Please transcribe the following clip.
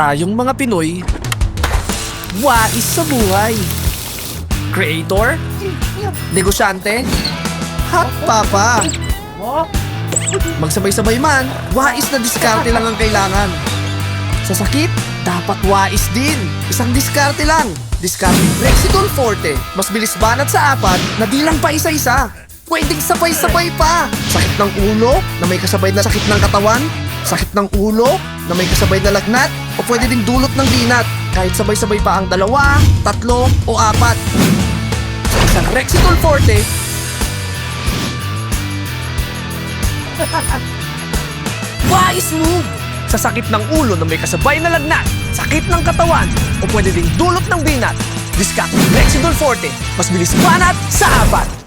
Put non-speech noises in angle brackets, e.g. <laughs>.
Tayong mga Pinoy, wais sa buhay. Creator, negosyante, hot papa. Magsabay-sabay man, wais na diskarte lang ang kailangan. Sa sakit, dapat wais din. Isang diskarte lang. Diskarte Rexidol Forte. Mas bilis banat sa apat na di lang pa isa-isa. Pwedeng sabay-sabay pa. Sakit ng ulo na may kasabay na sakit ng katawan. Sakit ng ulo na may kasabay na lagnat. O pwede ding dulot ng binat. Kahit sabay-sabay pa ang dalawa, tatlo o apat. Sa isang Rexidol Forte, <laughs> Wise move! Sa sakit ng ulo na may kasabay na lagnat, sakit ng katawan, o pwede ding dulot ng binat, Discount Rexidol Forte, mas bilis banat sa apat.